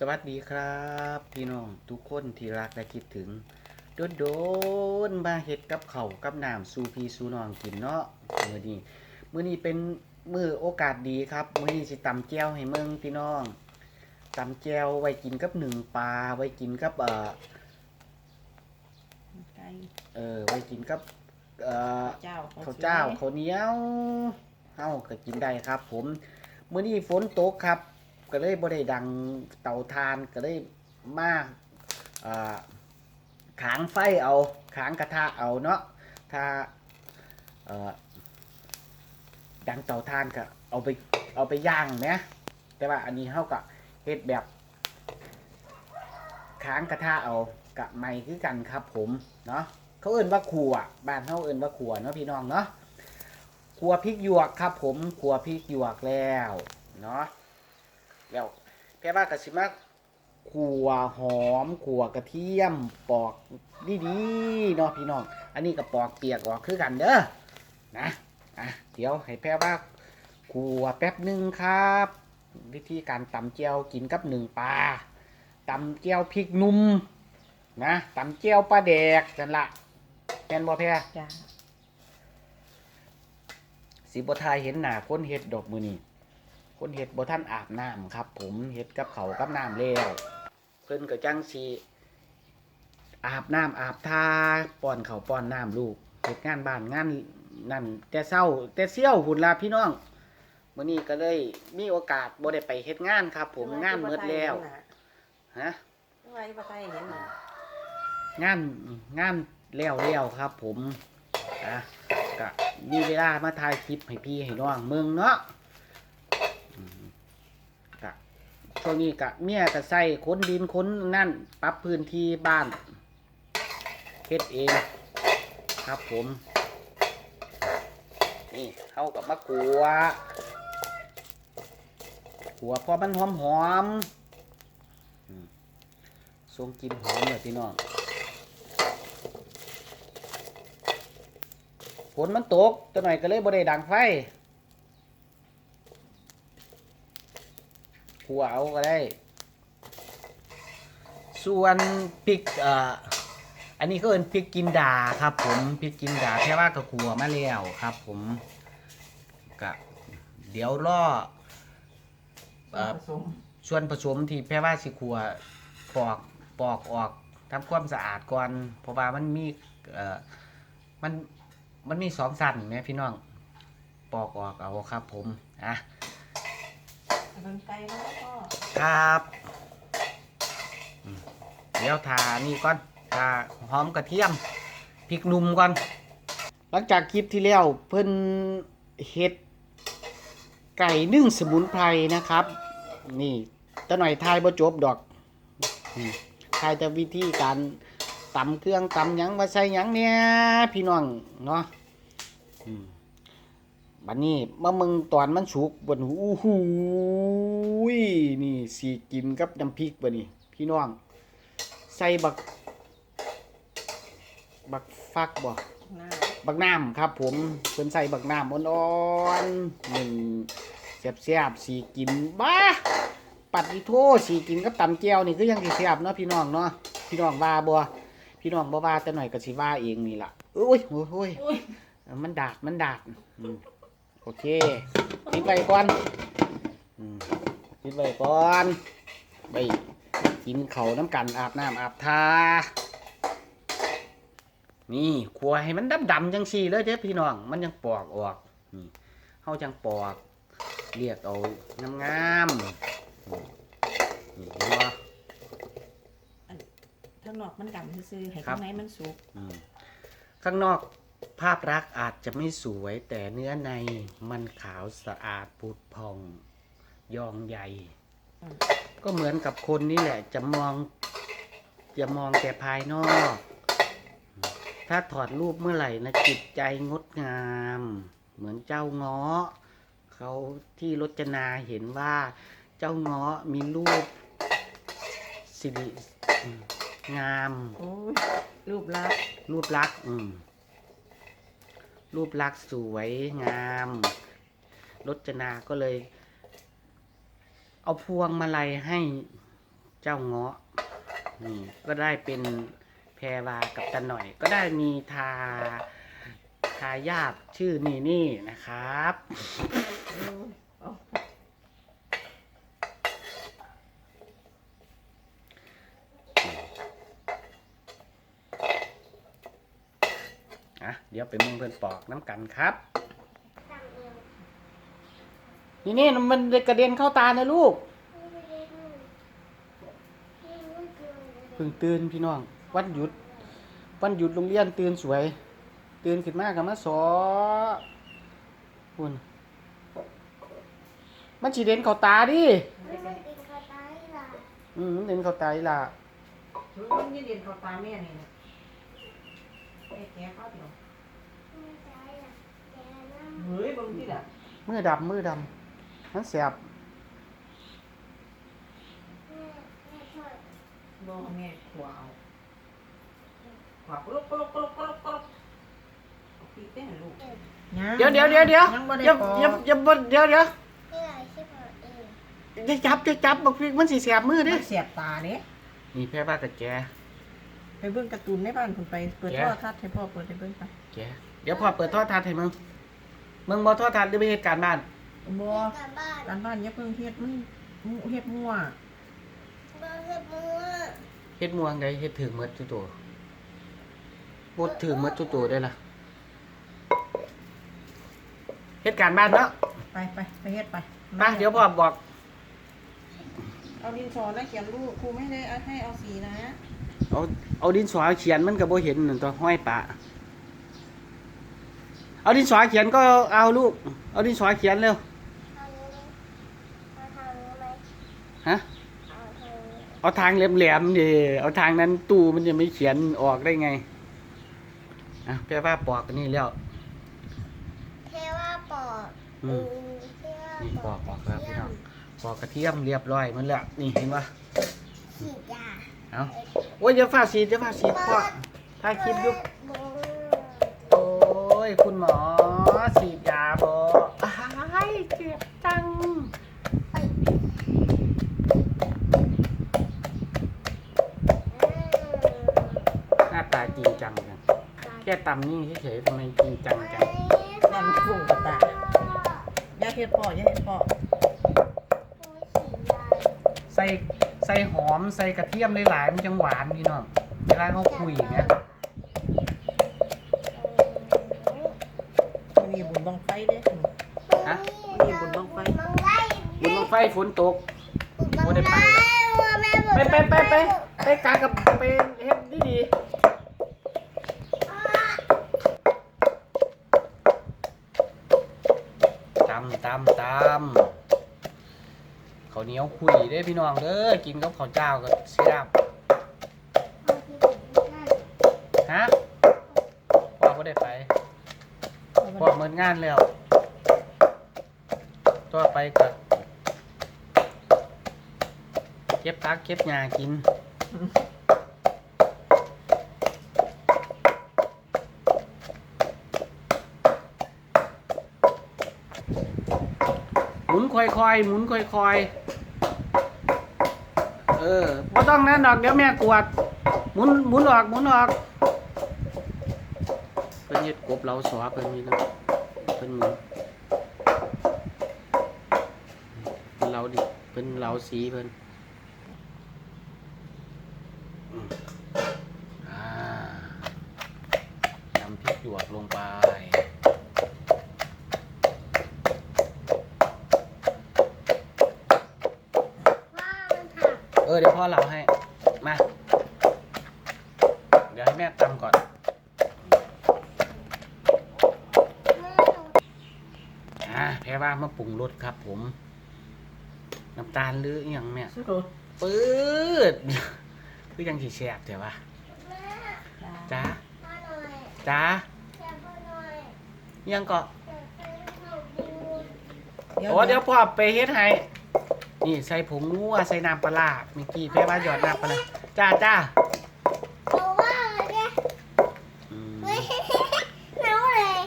สวัสดีครับ พี่น้องทุกคนที่รักและคิดถึง โดนโดนๆมาเฮ็ดกับเขาวกับน้ำสู่พี่สู่น้องกินเนาะมื้อนี้มื้อนี้เป็นมื้อโอกาสดีครับ มื้อนี้สิตำแจ่วให้เมืองพี่น้องตำแจ่วไว้กินกับหนึ่งปลาไว้กินกับเอ่อไก่เออไว้กินกับเอ่อเจ้าข้าวเจ้าข้าวเหนียวเฮาก็กินได้ครับ ผมมื้อนี้ฝนตกครับ ก็เลยบ่ได้ดังเตาทานก็เลยมาขางไฟเอาขางกระทะเอาเนาะถ้าดังเตาทานก็เอาไปเอาไปย่างนะแต่ว่าอันนี้เฮาก็เฮ็ดแบบขางกระทะเอากะไม่คือกันครับผมเนาะเขาเอิ้นว่าขัวบ้านเขาเอิ้นว่าขัวเนาะพี่น้องเนาะขัวพริกหยวกครับผมขัวพริกหยวกแล้วเนาะ แล้วแพ่ว่ากะสิมาขัวหอมขัวกระเทียมปอกดีๆเนาะพี่น้อง อันนี้ก็ปอกเปียกออกคือกันเด้อนะอะเดี๋ยวให้แพ่ว่าขัวแป๊บหนึ่งครับ วิธีการตำเจียวกินกับหนึ่งปลาตำเจียวพริกหนุ่มนะตำเจียวปลาแดกจันละแม่นบ่แพ้จ้าสิบ่ทายเห็นหน้าคนเฮ็ดดอกมือนี่ คนเฮ็ดบ่ท่านอาบน้ำครับ ผมเฮ็ดกับเขาวกับน้ำแล้วเพิ่นก็จังสิอาบน้ำอาบทาป้อนเขาวป้อนน้ำลูกเฮ็ดงานบ้านงานนั่นแต่เช้า แต่เซี่ยวพุ่นล่ะพี่น้องมื้อนี้ก็เลยมีโอกาสบ่ได้ไปเฮ็ดงานครับ ผมงานหมดแล้วฮะไว้ปลาไทยเห็นน่ะงานงานแล้วแล้วครับ ผมอะก็มีเวลามาถ่ายคลิปให้พี่ให้น้องเมืองเนาะอืมก็ ช่วงนี้กะเมียก็ใส่ขนดินขนนั่นปรับพื้นที่บ้านเฮ็ดเองครับผม นี่เข้ากับมะกรัวขัวพอมันหอมหอมทรงกินหอมเลยพี่น้องฝนมันตกตัวหน่อยก็เลยบ่ได้ดังไฟ ขัวเอาก็ได้ ส่วนพริกเอ่ออันนี้ก็เป็นพริกกินดาครับ ผมพริกกินดาแค่ว่าก็ขัวมาแล้วครับ ผมกะเดี๋ยวรอเอ่อ ผสมส่วนผสมที่แพ่ว่าสิขัวปอกปอกออกทำความสะอาดก่อนเพราะว่ามันมีเอ่อมันมันมีสองสันแหมพี่น้อง ปอกออกเอาครับผมอะ เป็นไก่แล้วก็ ครับอืมเดี๋ยวทานี่ก่อนทาหอมกระเทียมพริกหนุ่มก่อน หลังจากคลิปที่แล้วเพิ่นเฮ็ด ไก่นึ่งสมุนไพรนะครับ นี่ตะหน่อยทายบ่จบดอกอืมทายแต่วิธีการตำเครื่องตำหยังมาใส่หยังเนี่ยพี่น้องเนาะอืม บัดนี้มามึงตอนมันสุกบนหูหูยนี่สีกินกับน้ำพริกบ่นี่พี่น้อง ใส่บัก บักฟักบ่หน้าบักน้ำครับ ผมเพิ่นใส่บักน้ำอ่อนๆหนึ่งแซ่บๆสีกินบ้าปัดอีโทสีกินกับตำแก้วนี่คือยังสิแซ่บเนาะพี่น้องเนาะพี่น้องว่าบ่พี่น้องบ่ว่าแต่หน่อยก็สิว่าเองนี่ล่ะโอ้ยโอ้ยโอ้ยอุ้ยมันดาดมันดาดอืม โอเคปิดไว้ก่อนอืมปิดไว้ก่อนไปกินเขาวน้ำกันอาบน้ำอาบทานี่ขัวให้มันดำๆจังสี่เลยเด้อพี่น้อง มันยังปอกออกนี่เฮาจังปอกเรียกเอางามๆนี่นี่เห็นบ่ข้างนอกมันดำซื่อๆให้ครัข้าบงในมันสุกอืมข้างนอก ภาพลักษณ์อาจจะไม่สวยแต่เนื้อในมันขาวสะอาดผุดพอง ยองใหญ่ ก็เหมือนกับคนนี่แหละ จะมองจะมองแต่ภายนอก ถ้าถอดรูปเมื่อไหร่นะจิตใจงดงาม เหมือนเจ้าเงาะเขาที่รจนาเห็นว่าเจ้าเงาะมีรูปสิริอืมงามโอ้ยรูปลักษณ์รูปลักษณ์อืม รูปลักษณ์สวยงามรจนาก็เลย เอาพวงมาลัยให้เจ้าเงาะนี่ก็ได้เป็นแพรวากับตาหน่อย ก็ได้มีทาทายาบชื่อนี่นี่นะครับ เอะเดี๋ยวไปมึงเพื่อนปอกน้ำกันครับ นี่นี่มันกระเด็นเข้าตานะลูกเพิ่งตื่นพี่น้อง วันหยุด วันหยุดโรงเรียนตื่นสวย ตื่นขึ้นมากกับมาสอคุณมันฉีเด่นเข้าตาดิไม่ได้กินข้าตายล่ะอืมเด่นเข้าตาอีหล่ะมันยืนเรียนเขาต เฮ้ยบางทีละมือดำมือดำมันแสบแม่แม่ช่วยบ่แม่ขวาวขวาวกลุกกลุกกลุกกลุกกลุกเอาปีกเต้นลูกเดี๋ยวเดี๋ยวเดี๋ยวเดี๋ยวยังบ่ได้อย่าปอกอย่าอย่าบ่เดี๋ยวเดี๋ยวนี่ไงที่พอเองอย่าจับอย่าจับบอกพี่มันสิแสบมือเด้มันเสียบตาเด้นี่แพ้บ้ากับแกไปเบิ่งการ์ตูนในบ้านคุณไป เปิดแกโทรทัศน์ให้พ่อเปิดให้เบิ่งไปแกเดี๋ยวพ่อเปิดทอดทัศน์ให้มึง มึงบ่ทอดทัศน์หรือไปเหตุการณ์บ้านบ่กลับบ้านการบ้านอย่าเพิ่งเฮ็ดมันเฮ็ดมั่วบ้านเฮ็ดมือเฮ็ดม่วงใดเฮ็ดถึงหมดทุกตัวบดถึงหมดทุกตัวได้ล่ะเหตุการณ์บ้านเนาะไปไปไปเฮ็ดไปมาเดี๋ยวพ่อบอก เอาดินสอนะเขียนรูปครูไม่ได้ให้เอาสีนะเอาเอาดินสอเขียนมันก็บ่เห็นนั่นตัวห้อยปะ เอาดินสอเขียนก็เอาลูก เอาดินสอเขียนเร็วทางนี้มาทางนี้ไหมฮะเอาทางนี้เอาทางแหลมๆดิเอาทางนั้นตู้มันจะไม่เขียนออกได้ไงอะแปลว่าปอกอันนี่แล้วเทว่าปอดอืมเทว่านี่ปอกปอกครับพี่เยี่ยน้อมงปอกกระเทียมเรียบร้อยหมันแล้วนี่เห็นปะฉีดยาเอาโอ้ยเดี๋ยวฟ้าสีเดี๋ยวฟ้าสีพ่อถ้าคลิปอยุบ ตำนี่เฉยๆทำไมจริงจังจังนั่นฟุ้งกับตาอย่าเฮ็ดพ่ออย่าเฮ็ดพ่อใส่ใส่หอมใส่กระเทียมหลายๆมันจังหวานพี่น้องเวลาเขาคุยเนี่ยมีบุญบังไฟเด้ฮะมีบุญบังไฟบังไฟบุญบังไฟฝนตกบังบ่ได้ไฟไปหรอกไปไปไปไปไปกากับไปำตำตำข้าวเหนียวคุยเด้พี่น้องเด้อกินกับข้าวเจ้าก็เสียบฮะพ่อก็ได้ไปพอเหมือนงานแล้วต่อไปก็เก็บพักเก็บหญ้ากิน มุนค่อยๆหมุนค่อยๆเออพอต้องนั่นดอกเดี๋ยวแม่กวด หมุนหมุนออกหมุนออกเพิ่นเฮ็ดกบเราสวเพิ่นนี่นะเพิ่นหมุนเพิ่นเราดิเพิ่นเราสีเพิ่นอืมอ่าทำพริกหยวกลงไป ว่ามันถัก เออเดี๋ยวพ่อเราให้ มา เดี๋ยวให้แม่ตำก่อน อ่าแพ้ว่ามาปรุงรสครับผม น้ำตาลหรืออหย่างแม่สุดปื๊ดคือยังสีแสบเดี๋ยววะแม่จ้าพ่อหน่อยจ้าแค่พ่อหน่อยอิหยังก็เดี๋ยวไปเข้าดูโอ้เดี๋ยวพ่อไปเฮ็ดให้ นี่ใส่ผงนัวใส่น้ำปลาร้าเมื่อกี้แพ้ว่าหยอดน้ำปลาร้าจ้าจ้าเอาว่าเลยเนี่ยอืมเฮ้ยเน่าเลย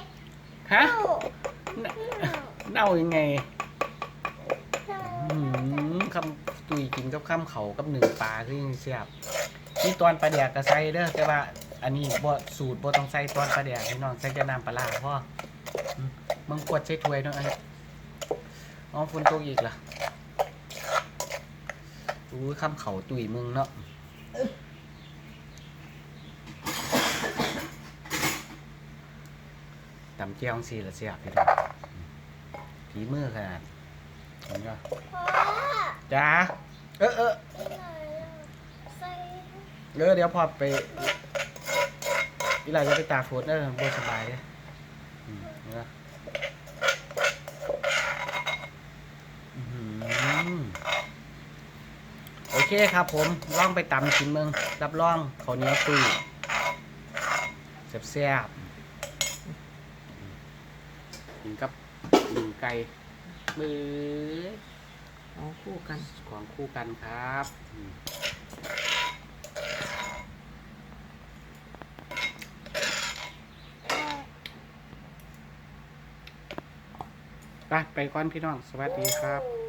ฮะเน่าเน่ายังไงเน่าอืมคำตุยกินกับข้ามเขากับหนึ่งปลาคือยังเสียบนี่ตอนปลาแดกก็ใส่เด้อแต่ว่า อันนี้บ่สูตรบ่ต้องใส่ตอนปลาแดกพี่น้องใส่แต่น้ำปลาร้าพ่ออืมมึงกดใส่ถ้วยเนาะไอ้อ๋อฝนตกอีกล่ะอู้ ข้ามเขาตุยมึงเนาะตำเจียวสีละเสียบพี่น้องฝีมือขนาดเห็นปะพ่อจ้าเออเออที่ไหนอะใส่เออเดี๋ยวพอไปอีหลาจะไปตากฝนเออบ่สบายเลยอืมเนอะอื้อหือ โอเคครับผมลองไปตำกินเมืองรับรองข้าวเหนียวตุ้ยแซ่บๆกินกับหนึ่งไก่มือเอาคู่กันของคู่กันครับอืมไปไปก่อนพี่น้อง สวัสดีครับอืม